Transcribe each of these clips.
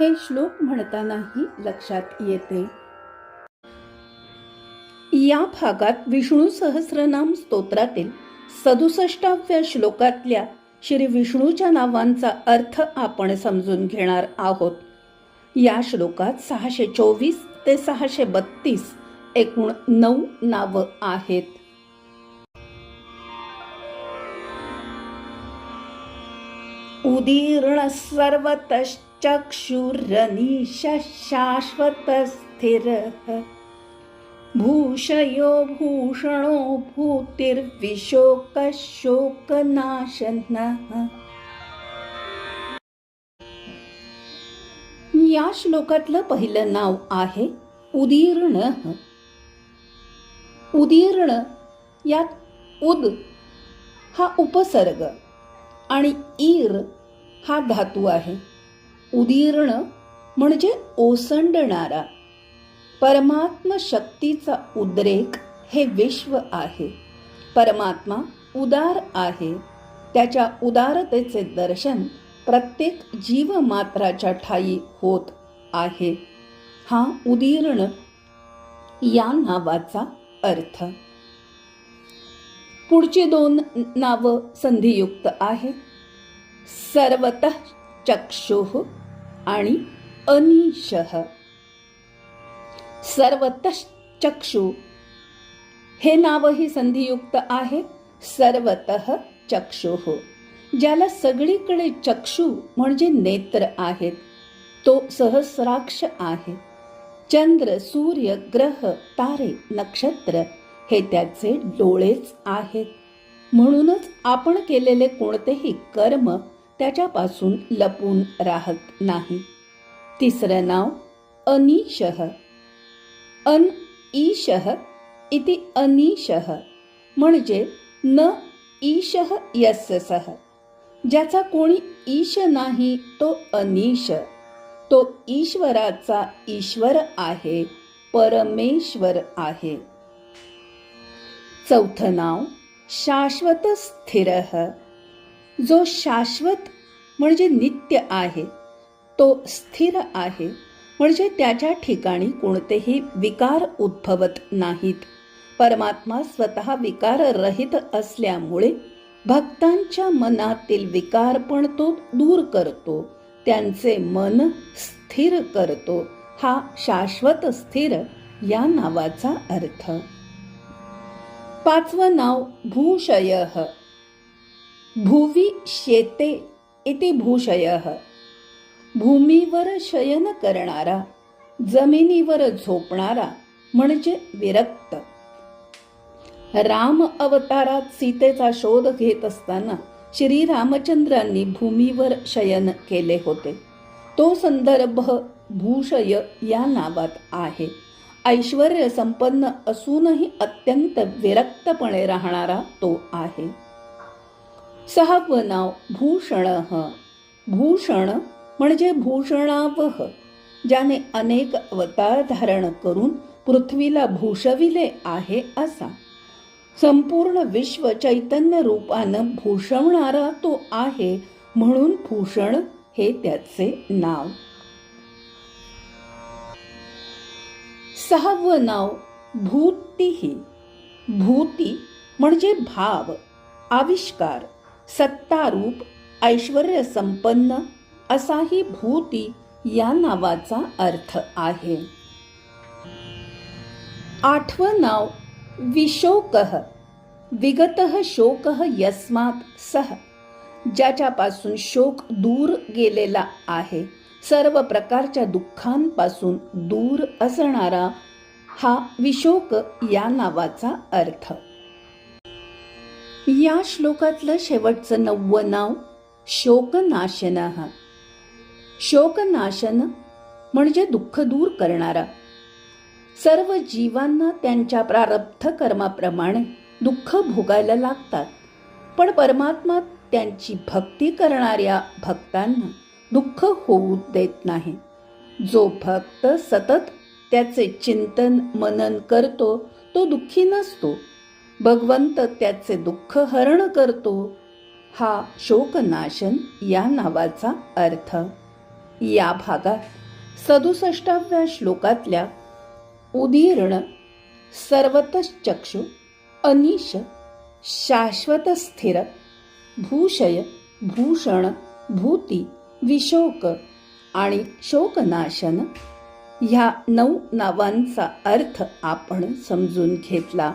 हे श्लोक म्हणतानाही लक्षात येते. या भागात विष्णू सहस्रनाम स्तोत्रातील सदुसष्टाव्या श्लोकातल्या श्री विष्णूच्या नावांचा अर्थ आपण समजून घेणार आहोत. या श्लोकात सहाशे चोवीस ते सहाशे बत्तीस एकूण नऊ नावं आहेत. उदीर्ण सर्वतश्च शाश्वत भूषयो भूषणो भूतिर्विशोकशोकनाशन। या श्लोकातलं पहिलं नाव आहे उदीर्ण। उदीर्ण यात उद हा उपसर्ग आणि ईर हा धातू आहे। उदीर्ण म्हणजे ओसंडणारा. परमात्म शक्तीचा उद्रेक हे विश्व आहे. परमात्मा उदार आहे. त्याच्या उदारतेचे दर्शन प्रत्येक जीवमात्राच्या ठाई होत आहे. हा उदीर्ण या नावाचा अर्थ. पुढची दोन नावं संधियुक्त आहेत. सर्वत चक्षुः आणि अनिशः. सर्वत चक्षु हे नावही संधियुक्त आहे सर्वत हो ज्याला सगळीकडे चक्षु म्हणजे नेत्र आहेत तो सहस्राक्ष आहे. चंद्र सूर्य ग्रह तारे नक्षत्र हे त्याचे डोळेच आहेत. म्हणूनच आपण केलेले कोणतेही कर्म त्याच्यापासून लपून राहत नाही. तिसरं नाव अनिशह. अन ईशः इति अनिशह म्हणजे न ईशः यस्य सह ज्याचा कोणी ईश नाही तो अनिश. तो ईश्वराचा ईश्वर आहे परमेश्वर आहे. चौथं नाव शाश्वत स्थिर जो शाश्वत म्हणजे नित्य आहे तो स्थिर आहे म्हणजे त्याच्या ठिकाणी कोणतेही विकार उद्भवत नाहीत. परमात्मा स्वतः विकाररहित असल्यामुळे भक्तांच्या मनातील विकार पण तो दूर करतो त्यांचे मन स्थिर करतो. हा शाश्वत स्थिर या नावाचा अर्थ. पाचवं नाव भूषय. भुवि शेते इति भूषय। भूमीवर शयन करणारा जमिनीवर झोपणारा म्हणजे विरक्त। राम अवतारात सीतेचा शोध घेत असताना श्री रामचंद्रांनी भूमीवर शयन केले होते। तो संदर्भ भूषय या नावात आहे। ऐश्वर संपन्न असूनही अत्यंत विरक्तपणे राहणारा तो आहे। सहावं नाव भूषण. भूषण म्हणजे भूषणावह ज्याने अनेक अवतार धारण करून पृथ्वीला भूषविले आहे असा. संपूर्ण विश्व चैतन्य रूपानं भूषवणारा तो आहे म्हणून भूषण हे त्याचे नाव. सहावं नाव भूतीही. भूती म्हणजे भाव आविष्कार. सत्तारूप ऐश्वर संपन्न असाही भूती या नावाचा अर्थ आहे. आठवं नाव विशोक. विगत शोक यस्मात सह ज्याच्यापासून शोक दूर गेलेला आहे सर्व प्रकारच्या दुःखांपासून दूर असणारा हा विशोक या नावाचा अर्थ. या श्लोकातलं शेवटचं नववं नाव शोकनाशन. शोकनाशन म्हणजे दुःख दूर करणारा. सर्व जीवांना त्यांच्या प्रारब्ध कर्माप्रमाणे दुःख भोगायला लागतात. पण परमात्मा त्यांची भक्ती करणाऱ्या भक्तांना दुःख होऊ देत नाही. जो भक्त सतत त्याचे चिंतन मनन करतो तो दुःखी नसतो. भगवंत त्याचे दुःख हरण करतो. हा शोकनाशन या नावाचा अर्थ. या भागात सदुसष्टाव्या श्लोकातल्या उदीर्ण सर्वतचक्षु अनिश शाश्वत स्थिर भूषय भूषण भूती विशोक आणि शोकनाशन ह्या नऊ नावांचा अर्थ आपण समजून घेतला.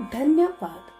धन्यवाद.